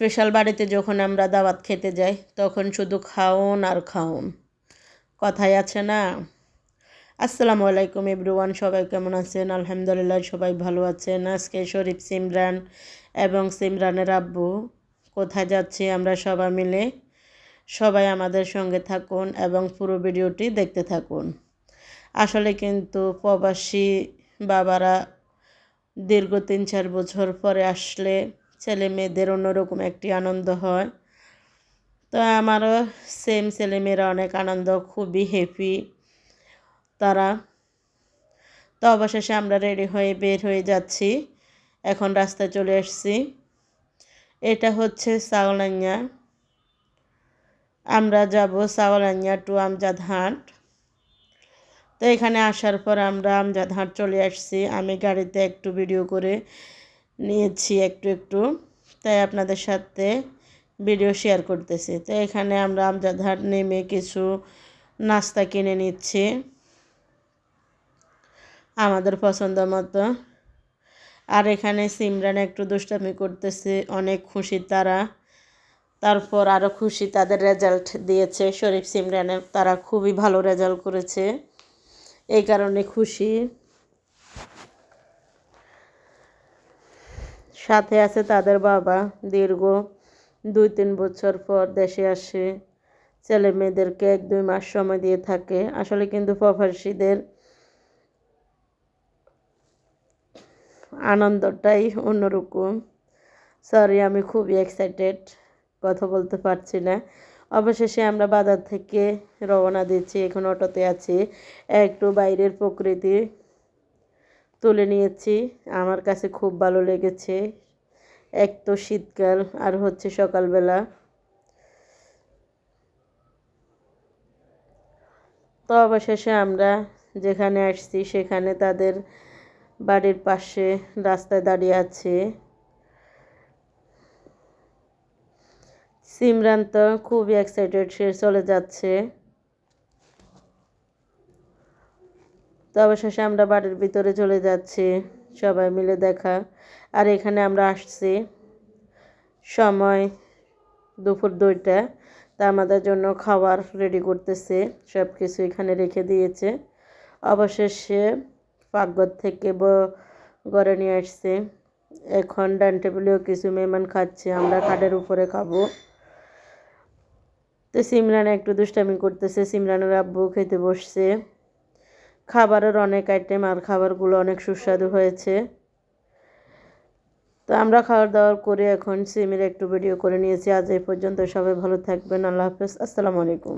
Special বাড়িতে যখন আমরা দাওয়াত খেতে যাই, তখন শুধু খাওন আর খাওন। কথাই আছে না? আসসালামু আলাইকুম এভরিওয়ান, সবাই কেমন আছেন? আলহামদুলিল্লাহ, সবাই ভালো আছেন। আজকে শরীফ সিমরান এবং সিমরানের আব্বু কোথায় যাচ্ছি আমরা সবাই মিলে সবাই আমাদের সঙ্গে থাকুন এবং পুরো ভিডিওটি দেখতে থাকুন। আসলে কিন্তু প্রবাসী বাবারা দীর্ঘ তিন চার বছর পরে আসলে ছেলে মেয়েদের অন্যরকম একটি আনন্দ হয়। তো আমারও সেম ছেলেমেয়েরা অনেক আনন্দ, খুবই হ্যাপি তারা। তো অবশেষে আমরা রেডি হয়ে বের হয়ে যাচ্ছি। এখন রাস্তায় চলে এসছি এটা হচ্ছে সাওলাইয়া। আমরা যাব সাওলাইয়া টু আমজাদ হাট। তো এখানে আসার পর আমরা আমজাদ হাট চলে আসছি। আমি গাড়িতে একটু ভিডিও করে নিয়েছি একটু একটু। তাই আপনাদের সাথে ভিডিও শেয়ার করতেছি। তো এখানে আমরা আমজাদহাট নেমে কিছু নাস্তা কিনে নিচ্ছি। আমাদের পছন্দ মতো। আর এখানে সিমরান একটু দুষ্টামি করতেছে, অনেক খুশি তারা। তারপর আরও খুশি তাদের রেজাল্ট দিয়েছে শরীফ সিমরানের। তারা খুবই ভালো রেজাল্ট করেছে। এই কারণে খুশি। সাথে আছে তাদের বাবা। দীর্ঘ দুই তিন বছর পর দেশে আসে। ছেলে মেয়েদেরকে এক দুই মাস সময় দিয়ে থাকে। আসলে কিন্তু প্রবাসীদের আনন্দটাই অন্যরকম। সরি আমি খুবই এক্সাইটেড কথা বলতে পারছি না। অবশেষে আমরা বাজার থেকে রওনা দিচ্ছি। এখন অটোতে আছি। একটু বাইরের প্রকৃতি। তুলে নিয়েছি। আমার কাছে খুব ভালো লেগেছে। এক তো শীতকাল আর হচ্ছে সকালবেলা। তো অবশেষে আমরা যেখানে আসছি সেখানে তাদের বাড়ির পাশে রাস্তায় দাঁড়িয়ে আছে। সিমরান তো খুবই এক্সাইটেড সে চলে যাচ্ছে। তো অবশেষে আমরা বাড়ির ভিতরে চলে যাচ্ছি, সবাই মিলে দেখা। আর এখানে আমরা আসছি সময় দুপুর দুইটা, তা আমাদের জন্য খাবার রেডি করতেছে সব কিছু এখানে রেখে দিয়েছে। অবশেষে পাকঘর থেকে ঘরে নিয়ে আসছে। এখন ডান টেবিলেও কিছু মেহমান খাচ্ছে, আমরা খাটের উপরে খাব। তো সিমরান একটু দুষ্টামি করতেছে, সিমরানের আব্বু খেতে বসছে। খাবারের অনেক আইটেম আর খাবারগুলো অনেক সুস্বাদু হয়েছে। তো আমরা খাওয়ার দাওয়ার করে এখন সিমের একটু ভিডিও করে নিয়েছি। আজ এই পর্যন্ত সবাই ভালো থাকবেন। আল্লাহ হাফেজ। আসসালামু আলাইকুম।